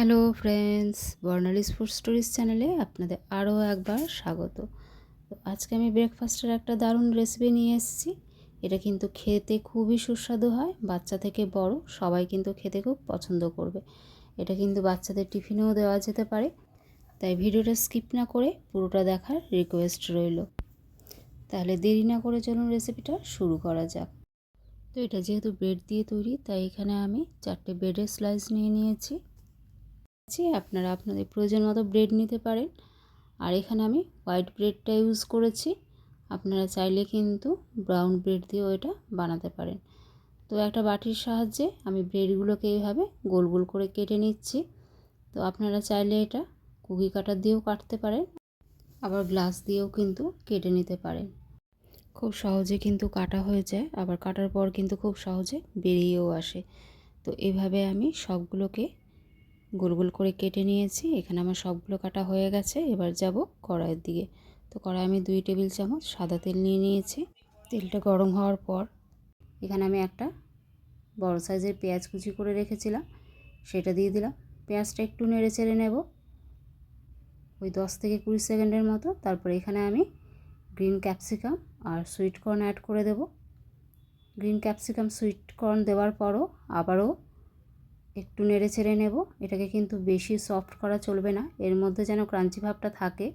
Hello friends Barnali's food stories চ্যানেলে আপনাদের আরও একবার স্বাগত। তো আজকে আমি ব্রেকফাস্টের একটা দারুণ রেসিপি নিয়ে এসেছি। এটা কিন্তু খেতে খুবই সুস্বাদু হয়। বাচ্চা থেকে বড় সবাই কিন্তু খেতে খুব পছন্দ করবে। এটা কিন্তু বাচ্চাদের টিফিনেও দেওয়া যেতে পারে। তাই ভিডিওটা স্কিপ না করে পুরোটা দেখার রিকোয়েস্ট রইল। তাহলে দেরি না করে চলুন রেসিপিটা শুরু করা যাক। তো এটা যেহেতু ব্রেড দিয়ে তৈরি, তাই এখানে আমি চারটে ব্রেডের স্লাইস নিয়ে নিয়েছি। আছে আপনারা আপনাদের প্রয়োজন মতো ব্রেড নিতে পারেন। আর এখানে আমি হোয়াইট ব্রেডটা ইউজ করেছি। আপনারা চাইলে কিন্তু ব্রাউন ব্রেড দিয়েও এটা বানাতে পারেন। তো একটা বাটির সাহায্যে আমি ব্রেডগুলোকে এইভাবে গোল গোল করে কেটে নিচ্ছি। তো আপনারা চাইলে এটা কুকি কাটার দিয়েও কাটতে পারেন। আবার গ্লাস দিয়েও কিন্তু কেটে নিতে পারেন। খুব সহজে কিন্তু কাটা হয়ে যায়, আবার কাটার পর কিন্তু খুব সহজে বেরিয়েও আসে। তো এভাবে আমি সবগুলোকে গোল গোল করে কেটে নিয়েছি। এখানে আমার সবগুলো কাটা হয়ে গেছে। এবার যাব কড়াইয়ের দিকে। তো কড়াই আমি দুই টেবিল চামচ সাদা তেল নিয়ে নিয়েছি। তেলটা গরম হওয়ার পর এখানে আমি একটা বড় সাইজের পেঁয়াজ কুচি করে রেখেছিলাম। সেটা দিয়ে দিলাম। পেঁয়াজটা একটু নেড়ে চেড়ে নেব। ওই দশ থেকে কুড়ি সেকেন্ডের মতো। তারপর এখানে আমি গ্রিন ক্যাপসিকাম আর সুইট কর্ন অ্যাড করে দেব। গ্রিন ক্যাপসিকাম, সুইট কর্ন দেওয়ার পরও আবারও একটু নেড়ে ছেড়ে নেব। এটাকে কিন্তু বেশি সফট করা চলবে না। এর মধ্যে যেন ক্রাঞ্চি ভাবটা থাকে,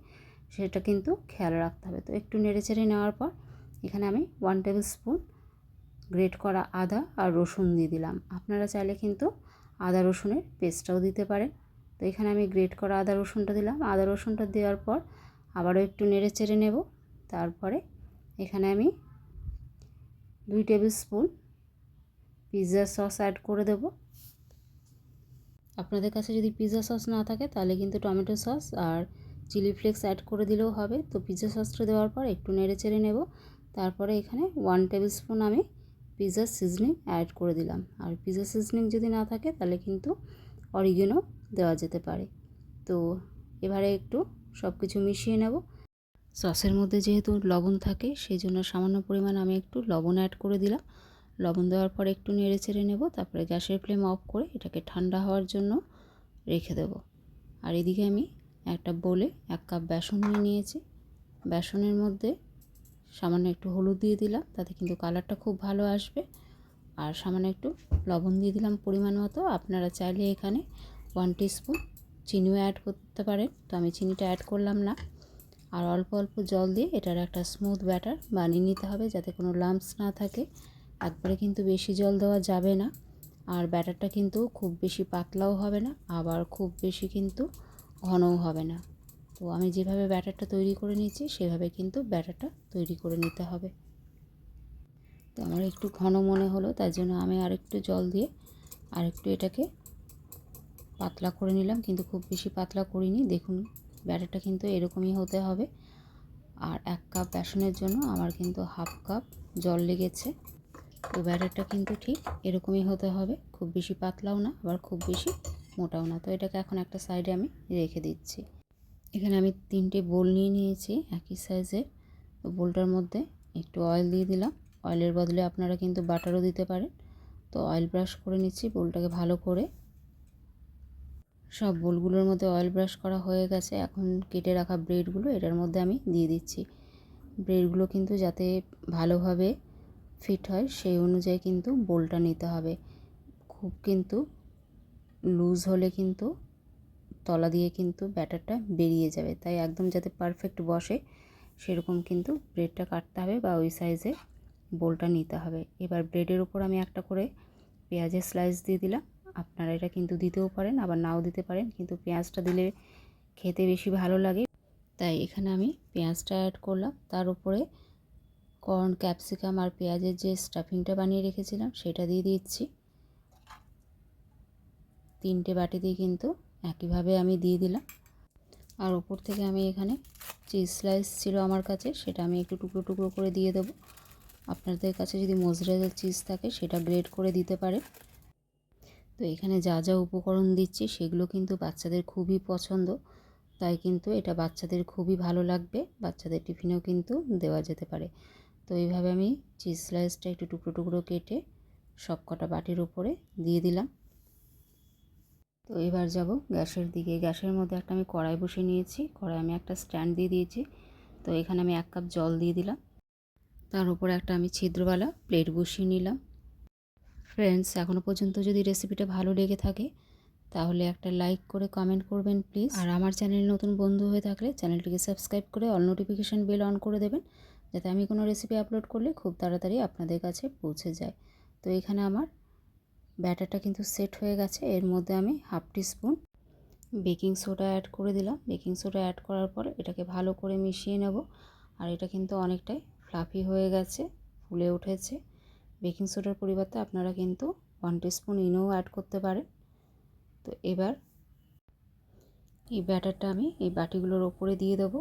সেটা কিন্তু খেয়াল রাখতে হবে। তো একটু নেড়ে ছেড়ে নেওয়ার পর এখানে আমি ওয়ান টেবিল স্পুন গ্রেট করা আদা আর রসুন দিয়ে দিলাম। আপনারা চাইলে কিন্তু আদা রসুনের পেস্টটাও দিতে পারেন। তো এখানে আমি গ্রেট করা আদা রসুনটা দিলাম। আদা রসুনটা দেওয়ার পর আবারও একটু নেড়ে চেড়ে নেব। তারপরে এখানে আমি দুই tablespoon pizza sauce add করে দেবো। আপনাদের কাছে যদি পিৎজা সস না থাকে, তাহলে কিন্তু টমেটো সস আর চিলি ফ্লেক্স অ্যাড করে দিলেও হবে। তো পিৎজা সসটা দেওয়ার পর একটু নেড়ে চেড়ে নেব। তারপরে এখানে ওয়ান টেবিল স্পুন আমি পিৎজা সিজনিং অ্যাড করে দিলাম। আর পিৎজা সিজনিং যদি না থাকে, তাহলে কিন্তু অরিগেনও দেওয়া যেতে পারে। তো এবারে একটু সব কিছু মিশিয়ে নেব। সসের মধ্যে যেহেতু লবণ থাকে সেই জন্য সামান্য পরিমাণ আমি একটু লবণ অ্যাড করে দিলাম। লবণ দেওয়ার পর একটু নেড়ে চেড়ে নেব, তারপরে গ্যাসের ফ্লেম অফ করে এটাকে ঠান্ডা হওয়ার জন্য রেখে দেব। আর এদিকে আমি একটা বলে এক কাপ বেসন নিয়ে নিয়েছি। বেসনের মধ্যে সামান্য একটু হলুদ দিয়ে দিলাম, তাতে কিন্তু কালারটা খুব ভালো আসবে। আর সামান্য একটু লবণ দিয়ে দিলাম পরিমাণ মতো। আপনারা চাইলে এখানে ওয়ান স্পুন চিনিও অ্যাড করতে পারেন, তো আমি চিনিটা অ্যাড করলাম না। আর অল্প অল্প জল দিয়ে এটার একটা স্মুথ ব্যাটার বানিয়ে নিতে হবে, যাতে কোনো লাম্পস না থাকে। একবারে কিন্তু বেশি জল দেওয়া যাবে না। আর ব্যাটারটা কিন্তু খুব বেশি পাতলাও হবে না, আবার খুব বেশি কিন্তু ঘনও হবে না। তো আমি যেভাবে ব্যাটারটা তৈরি করে নিয়েছি, সেভাবে কিন্তু ব্যাটারটা তৈরি করে নিতে হবে। তো আমার একটু ঘন মনে হলো তার জন্য আমি আরেকটু জল দিয়ে আরেকটু এটাকে পাতলা করে নিলাম, কিন্তু খুব বেশি পাতলা করিনি। দেখুন, ব্যাটারটা কিন্তু এরকমই হতে হবে। আর এক কাপ বেসনের জন্য আমার কিন্তু হাফ কাপ জল লেগেছে। তো ব্যাটারটা কিন্তু ঠিক এরকমই হতে হবে। খুব বেশি পাতলাও না, আবার খুব বেশি মোটাও না। তো এটাকে এখন একটা সাইডে আমি রেখে দিচ্ছি। এখানে আমি তিনটে বোল নিয়ে নিয়েছি একই সাইজের। বোলটার মধ্যে একটু অয়েল দিয়ে দিলাম। অয়েলের বদলে আপনারা কিন্তু বাটারও দিতে পারেন। তো অয়েল ব্রাশ করে নিচ্ছি বোলটাকে ভালো করে। সব বোলগুলোর মধ্যে অয়েল ব্রাশ করা হয়ে গেছে। এখন কেটে রাখা ব্রেডগুলো এটার মধ্যে আমি দিয়ে দিচ্ছি। ব্রেডগুলো কিন্তু যাতে ভালোভাবে ফিট হয়, সেই অনুযায়ী কিন্তু বোলটা নিতে হবে। খুব কিন্তু লুজ হলে কিন্তু তলা দিয়ে কিন্তু ব্যাটারটা বেরিয়ে যাবে। তাই একদম যাতে পারফেক্ট বসে, সেরকম কিন্তু ব্রেডটা কাটতে হবে বা ওই সাইজে বোলটা নিতে হবে। এবার ব্রেডের উপর আমি একটা করে পেঁয়াজের স্লাইস দিয়ে দিলাম। আপনারা এটা কিন্তু দিতেও পারেন, আবার নাও দিতে পারেন, কিন্তু পেঁয়াজটা দিলে খেতে বেশি ভালো লাগে। তাই এখানে আমি পেঁয়াজটা অ্যাড করলাম। তার উপরে কর্ন ক্যাপসিকাম আর পেঁয়াজের যে স্টাফিংটা বানিয়ে রেখেছিলাম, সেটা দিয়ে দিচ্ছি। তিনটে বাটি দিয়ে কিন্তু একইভাবে আমি দিয়ে দিলাম। আর ওপর থেকে আমি এখানে চিজ স্লাইস ছিল আমার কাছে, সেটা আমি একটু টুকরো টুকরো করে দিয়ে দেবো। আপনাদের কাছে যদি মোজরেলা চিজ থাকে, সেটা গ্রেড করে দিতে পারে তো এখানে যা যা উপকরণ দিচ্ছি, সেগুলো কিন্তু বাচ্চাদের খুবই পছন্দ। তাই কিন্তু এটা বাচ্চাদের খুবই ভালো লাগবে। বাচ্চাদের টিফিনেও কিন্তু দেওয়া যেতে পারে। তো এইভাবে আমি চিজ স্লাইসটা একটু টুকরো টুকরো কেটে সব কটা বাটির উপরে দিয়ে দিলাম। তো এবার যাব গ্যাসের দিকে। গ্যাসের মধ্যে একটা আমি কড়াই বসিয়ে নিয়েছি। কড়াই আমি একটা স্ট্যান্ড দিয়ে দিয়েছি। তো এখানে আমি এক কাপ জল দিয়ে দিলাম। তার উপরে একটা আমি ছিদ্রওয়ালা প্লেট বসিয়ে নিলাম। ফ্রেন্ডস এখনও পর্যন্ত যদি রেসিপিটা ভালো লেগে থাকে, তাহলে একটা লাইক করে কমেন্ট করবেন প্লিজ আর আমার চ্যানেল নতুন বন্ধু হয়ে থাকলে চ্যানেলটিকে সাবস্ক্রাইব করে অল নোটিফিকেশান বেল অন করে দেবেন। যাতে আমি কোনো রেসিপি আপলোড করলে খুব তাড়াতাড়ি আপনাদের কাছে পৌঁছে যায়। তো এখানে আমার ব্যাটারটা কিন্তু সেট হয়ে গেছে। এর মধ্যে আমি half teaspoon baking soda add করে দিলাম। বেকিং সোডা অ্যাড করার পর এটাকে ভালো করে মিশিয়ে নেব। আর এটা কিন্তু অনেকটাই ফ্লাফি হয়ে গেছে, ফুলে উঠেছে। বেকিং সোডার পরিবর্তে আপনারা কিন্তু ওয়ান টিস্পুন ইনোও অ্যাড করতে পারেন। তো এবার এই ব্যাটারটা আমি এই বাটিগুলোর ওপরে দিয়ে দেবো।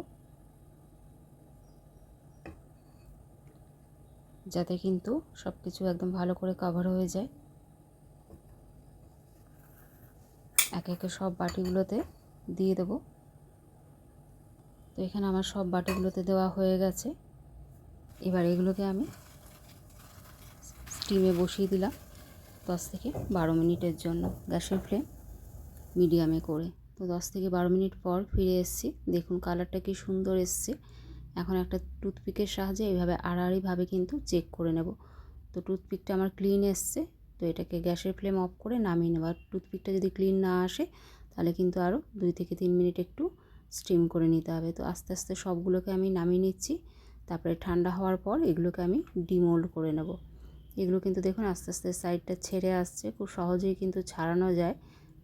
যাতে কিন্তু সব কিছু একদম ভালো করে কভার হয়ে যায়। একে একে সব বাটিগুলোতে দিয়ে দেবো। তো এখানে আমার সব বাটিগুলোতে দেওয়া হয়ে গেছে। এবার এগুলোকে আমি স্টিমে বসিয়ে দিলাম দশ থেকে বারো মিনিটের জন্য গ্যাসের ফ্লেম মিডিয়ামে করে। তো দশ থেকে বারো মিনিট পর ফিরে এসেছি। দেখুন কালারটা কি সুন্দর এসছে। এখন একটা টুথপিকের সাহায্যে এইভাবে আড়াআড়িভাবে কিন্তু চেক করে নেব। তো টুথপিকটা আমার ক্লিন এসছে, তো এটাকে গ্যাসের ফ্লেম অফ করে নামিয়ে নেব। আর টুথপিকটা যদি ক্লিন না আসে, তাহলে কিন্তু আরও দুই থেকে তিন মিনিট একটু স্টিম করে নিতে হবে। তো আস্তে আস্তে সবগুলোকে আমি নামিয়ে নিচ্ছি। তারপরে ঠান্ডা হওয়ার পর এগুলোকে আমি ডিমোল্ড করে নেব। এগুলো কিন্তু দেখুন আস্তে আস্তে সাইডটা ছেড়ে আসছে, খুব সহজেই কিন্তু ছাড়ানো যায়।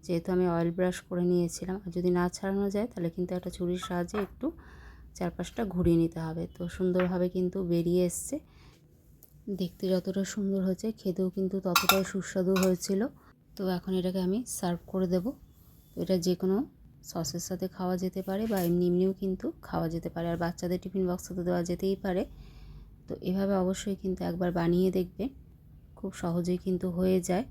যেহেতু আমি অয়েল ব্রাশ করে নিয়েছিলাম, আর যদি না ছাড়ানো যায়, তাহলে কিন্তু একটা ছুরির সাহায্যে একটু চারপাশটা ঘুরিয়ে নিতে হবে। তো সুন্দরভাবে কিন্তু বেরিয়ে এসছে। দেখতে যতটা সুন্দর হয়েছে, খেতেও কিন্তু ততটাই সুস্বাদু হয়েছিল। তো এখন এটাকে আমি সার্ভ করে দেব। এটা যে কোনো সসের সাথে খাওয়া যেতে পারে বা এমনি এমনিও কিন্তু খাওয়া যেতে পারে। আর বাচ্চাদের টিফিন বক্সে তো দেওয়া যেতেই পারে। তো এভাবে অবশ্যই কিন্তু একবার বানিয়ে দেখবে। খুব সহজেই কিন্তু হয়ে যায়।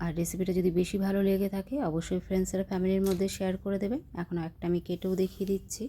আর রেসিপিটা যদি বেশি ভালো লেগে থাকে, অবশ্যই ফ্রেন্ডস আর ফ্যামিলির মধ্যে শেয়ার করে দেবেন। এখন একটা আমি কেটেও দেখিয়ে দিচ্ছি।